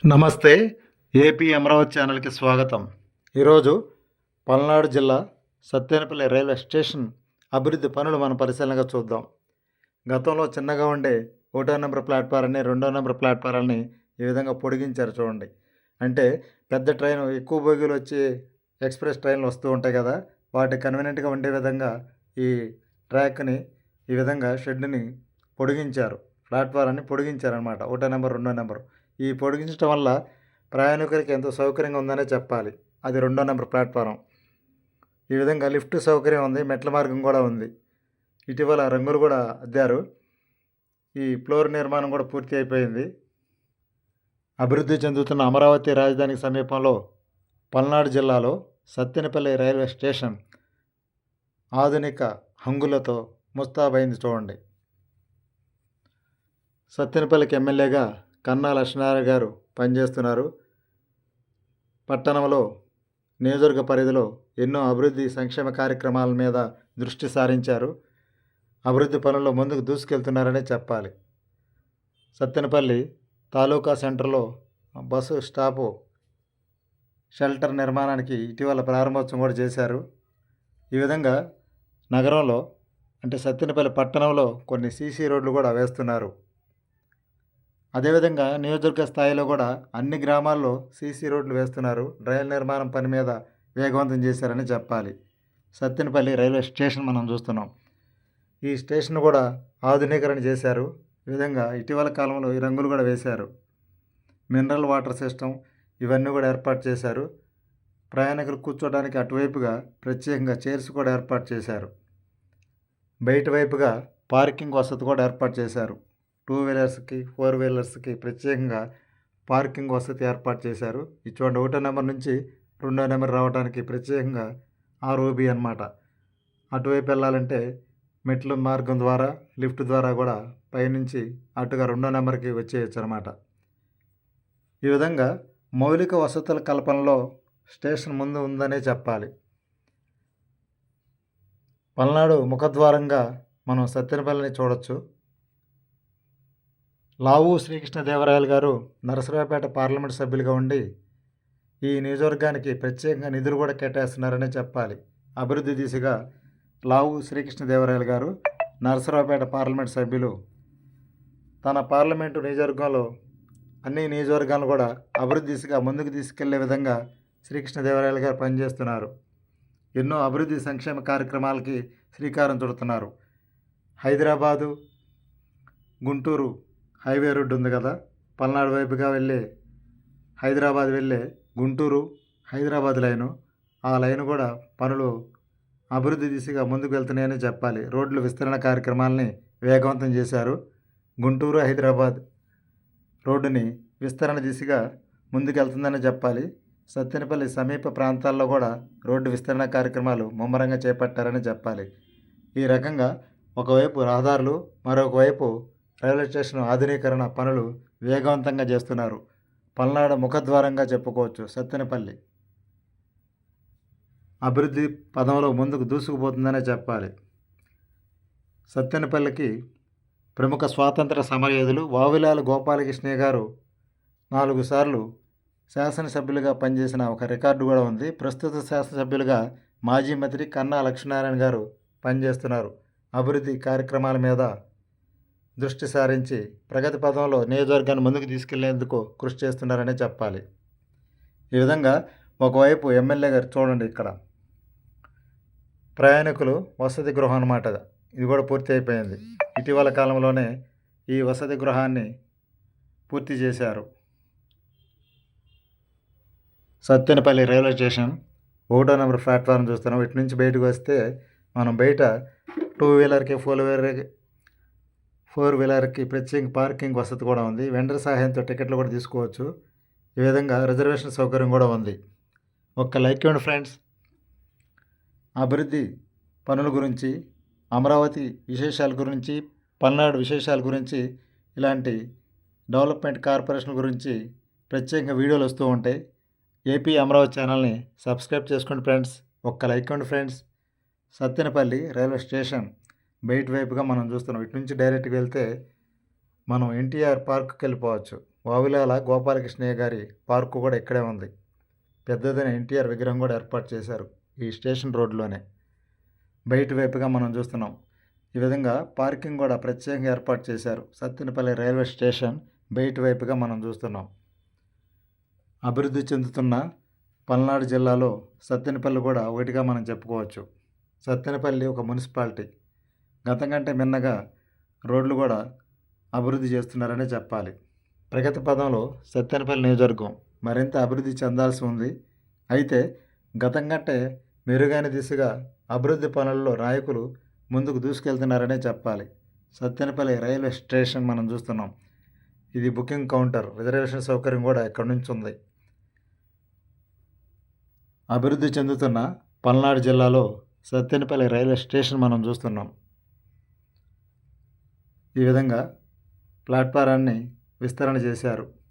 నమస్తే ఏపీ అమరావతి ఛానల్కి స్వాగతం. ఈరోజు పల్నాడు జిల్లా సత్యనపల్లి రైల్వే స్టేషన్ అభివృద్ధి పనులు మనం పరిశీలనగా చూద్దాం. గతంలో చిన్నగా ఉండే ఒకటో నెంబర్ ప్లాట్ఫారాన్ని రెండో నెంబర్ ప్లాట్ఫారాన్ని ఈ విధంగా పొడిగించారు చూడండి. అంటే పెద్ద ట్రైన్ ఎక్కువ బోగీలు వచ్చి ఎక్స్ప్రెస్ ట్రైన్లు వస్తూ ఉంటాయి కదా వాటి కన్వీనియంట్గా ఉండే విధంగా ఈ ట్రాక్ని ఈ విధంగా షెడ్ని పొడిగించారు. ప్లాట్ఫారాన్ని పొడిగించారనమాట ఒకటో నెంబర్ రెండో నెంబర్. ఈ పొడిగించడం వల్ల ప్రయాణికులకి ఎంతో సౌకర్యంగా ఉందనే చెప్పాలి. అది రెండో నెంబర్ ప్లాట్ఫారం. ఈ విధంగా లిఫ్ట్ సౌకర్యం ఉంది మెట్ల మార్గం కూడా ఉంది. ఇటీవల రంగులు కూడా అద్దారు. ఈ ఫ్లోర్ నిర్మాణం కూడా పూర్తి అయిపోయింది. అభివృద్ధి చెందుతున్న అమరావతి రాజధానికి సమీపంలో పల్నాడు జిల్లాలో సత్తెనపల్లి రైల్వే స్టేషన్ ఆధునిక హంగులతో ముస్తాబైంది చూడండి. సత్తెనపల్లికి ఎమ్మెల్యేగా కన్నా లక్ష్మీనారాయణ గారు పనిచేస్తున్నారు. పట్టణంలో నియోజకవర్గ పరిధిలో ఎన్నో అభివృద్ధి సంక్షేమ కార్యక్రమాల మీద దృష్టి సారించారు. అభివృద్ధి పనుల్లో ముందుకు దూసుకెళ్తున్నారనే చెప్పాలి. సత్తెనపల్లి తాలూకా సెంటర్లో బస్సు స్టాపు షెల్టర్ నిర్మాణానికి ఇటీవల ప్రారంభోత్సవం కూడా చేశారు. ఈ విధంగా నగరంలో అంటే సత్తెనపల్లి పట్టణంలో కొన్ని సీసీ రోడ్లు కూడా వేస్తున్నారు. అదేవిధంగా నియోజకవర్గ స్థాయిలో కూడా అన్ని గ్రామాల్లో సీసీ రోడ్లు వేస్తున్నారు. రైలు నిర్మాణం పని మీద వేగవంతం చేశారని చెప్పాలి. సత్తెనపల్లి రైల్వే స్టేషన్ మనం చూస్తున్నాం. ఈ స్టేషన్ కూడా ఆధునీకరణ చేశారు. ఈ విధంగా ఇటీవల కాలంలో ఈ రంగులు కూడా వేశారు. మినరల్ వాటర్ సిస్టమ్ ఇవన్నీ కూడా ఏర్పాటు చేశారు. ప్రయాణికులు కూర్చోడానికి అటువైపుగా ప్రత్యేకంగా చైర్స్ కూడా ఏర్పాటు చేశారు. బయట వైపుగా పార్కింగ్ వసతి కూడా ఏర్పాటు చేశారు. టూ వీలర్స్కి ఫోర్ వీలర్స్కి ప్రత్యేకంగా పార్కింగ్ వసతి ఏర్పాటు చేశారు. ఈ చూడండి ఒకటో నెంబర్ నుంచి రెండో నెంబర్ రావడానికి ప్రత్యేకంగా ఆర్ఓబి అనమాట అటువైపు వెళ్ళాలంటే మెట్ల మార్గం ద్వారా లిఫ్ట్ ద్వారా కూడా పైనుంచి అటుగా రెండో నెంబర్కి వచ్చేయచ్చు అనమాట ఈ విధంగా మౌలిక వసతుల కల్పనలో స్టేషన్ ముందు ఉందనే చెప్పాలి. పల్నాడు ముఖద్వారంగా మనం సత్యనపల్లిని చూడొచ్చు. లావు శ్రీకృష్ణదేవరాయలు గారు నరసరావుపేట పార్లమెంట్ సభ్యులుగా ఉండి ఈ నియోజకవర్గానికి ప్రత్యేకంగా నిధులు కూడా కేటాయిస్తున్నారనే చెప్పాలి. అభివృద్ధి దిశగా లావు శ్రీకృష్ణదేవరాయలు గారు నరసరావుపేట పార్లమెంట్ సభ్యులు. తన పార్లమెంటు నియోజకవర్గంలో అన్ని నియోజకవర్గాలను కూడా అభివృద్ధి దిశగా ముందుకు తీసుకెళ్ళే విధంగా శ్రీకృష్ణదేవరాయలు గారు పనిచేస్తున్నారు. ఎన్నో అభివృద్ధి సంక్షేమ కార్యక్రమాలకి శ్రీకారం చుడుతున్నారు. హైదరాబాదు గుంటూరు హైవే రోడ్డు ఉంది కదా. పల్నాడు వైపుగా వెళ్ళే హైదరాబాద్ వెళ్ళే గుంటూరు హైదరాబాద్ లైను. ఆ లైన్ కూడా పనులు అభివృద్ధి దిశగా ముందుకు వెళ్తున్నాయని చెప్పాలి. రోడ్లు విస్తరణ కార్యక్రమాలని వేగవంతం చేశారు గుంటూరు హైదరాబాద్. రోడ్డుని విస్తరణ దిశగా ముందుకు వెళ్తుందని చెప్పాలి. సత్తెనపల్లి సమీప ప్రాంతాల్లో కూడా రోడ్డు విస్తరణ కార్యక్రమాలు ముమ్మరంగా చేపట్టారని చెప్పాలి. ఈ రకంగా ఒకవైపు రహదారులు మరొక వైపు రైల్వే స్టేషన్ ఆధునీకరణ పనులు వేగవంతంగా చేస్తున్నారు. పల్నాడు ముఖద్వారంగా చెప్పుకోవచ్చు. సత్తెనపల్లి. అభివృద్ధి పదంలో ముందుకు దూసుకుపోతుందనే చెప్పాలి. సత్తెనపల్లికి ప్రముఖ స్వాతంత్ర సమరయోధులు వావిలాల గోపాలకృష్ణయ్య గారు నాలుగు సార్లు శాసనసభ్యులుగా పనిచేసిన ఒక రికార్డు కూడా ఉంది. ప్రస్తుత శాసనసభ్యులుగా మాజీ మంత్రి కన్నా లక్ష్మీనారాయణ గారు పనిచేస్తున్నారు. అభివృద్ధి కార్యక్రమాల మీద దృష్టి సారించి ప్రగతి పదంలో నియోజకవర్గాన్ని ముందుకు తీసుకెళ్ళేందుకు కృషి చేస్తున్నారనే చెప్పాలి. ఈ విధంగా ఒకవైపు ఎమ్మెల్యే గారు చూడండి ఇక్కడ. ప్రయాణికులు వసతి గృహం అన్నమాట ఇది కూడా పూర్తి అయిపోయింది. ఇటీవల కాలంలోనే ఈ వసతి గృహాన్ని పూర్తి చేశారు. సత్యనపల్లి రైల్వే స్టేషన్ ఒకటో నెంబర్ ప్లాట్ఫారం చూస్తున్నాం. ఇటు నుంచి బయటకు వస్తే మనం బయట టూ వీలర్కి ఫోర్ వీలర్కి ఫోర్ వీలర్కి ప్రత్యేక పార్కింగ్ వసతి కూడా ఉంది. వెండర్ సహాయంతో టికెట్లు కూడా తీసుకోవచ్చు. ఈ విధంగా రిజర్వేషన్ సౌకర్యం కూడా ఉంది. ఒక్క లైక్ ఇవ్వండి ఫ్రెండ్స్. అభివృద్ధి పనుల గురించి అమరావతి విశేషాల గురించి పల్నాడు విశేషాల గురించి ఇలాంటి డెవలప్మెంట్ కార్పొరేషన్ గురించి ప్రత్యేకంగా వీడియోలు వస్తూ ఉంటాయి. ఏపీ అమరావతి ఛానల్ని సబ్స్క్రైబ్ చేసుకోండి ఫ్రెండ్స్. ఒక్క లైక్ ఇవ్వండి ఫ్రెండ్స్. Sattenapalli railway station. బయట వైపుగా మనం చూస్తున్నాం. ఇటు నుంచి డైరెక్ట్గా వెళ్తే మనం ఎన్టీఆర్ పార్క్కి వెళ్ళిపోవచ్చు. వావిలాల గోపాలకృష్ణయ్య గారి పార్కు కూడా ఇక్కడే ఉంది. పెద్దదైన ఎన్టీఆర్ విగ్రహం కూడా ఏర్పాటు చేశారు ఈ స్టేషన్ రోడ్లోనే బయట వైపుగా మనం చూస్తున్నాం. ఈ విధంగా పార్కింగ్ కూడా ప్రత్యేకంగా ఏర్పాటు చేశారు. సత్తెనపల్లి రైల్వే స్టేషన్ బయట వైపుగా మనం చూస్తున్నాం. అభివృద్ధి చెందుతున్న పల్నాడు జిల్లాలో సత్తెనపల్లి కూడా ఒకటిగా మనం చెప్పుకోవచ్చు. సత్తెనపల్లి ఒక మున్సిపాలిటీ. గతం కంటే మిన్నగా రోడ్లు కూడా అభివృద్ధి చేస్తున్నారనే చెప్పాలి. ప్రగతి పదంలో సత్యనపల్లి నియోజకవర్గం మరింత అభివృద్ధి చెందాల్సి ఉంది. అయితే గతం కంటే మెరుగైన దిశగా అభివృద్ధి పనుల్లో నాయకులు ముందుకు దూసుకెళ్తున్నారనే చెప్పాలి. సత్యనపల్లి రైల్వే స్టేషన్ మనం చూస్తున్నాం. ఇది బుకింగ్ కౌంటర్ రిజర్వేషన్ సౌకర్యం కూడా ఇక్కడ నుంచి ఉంది? అభివృద్ధి చెందుతున్న పల్నాడు జిల్లాలో సత్యనపల్లి రైల్వే స్టేషన్ మనం చూస్తున్నాం. ఈ విధంగా ప్లాట్ఫారాన్ని విస్తరణ చేశారు.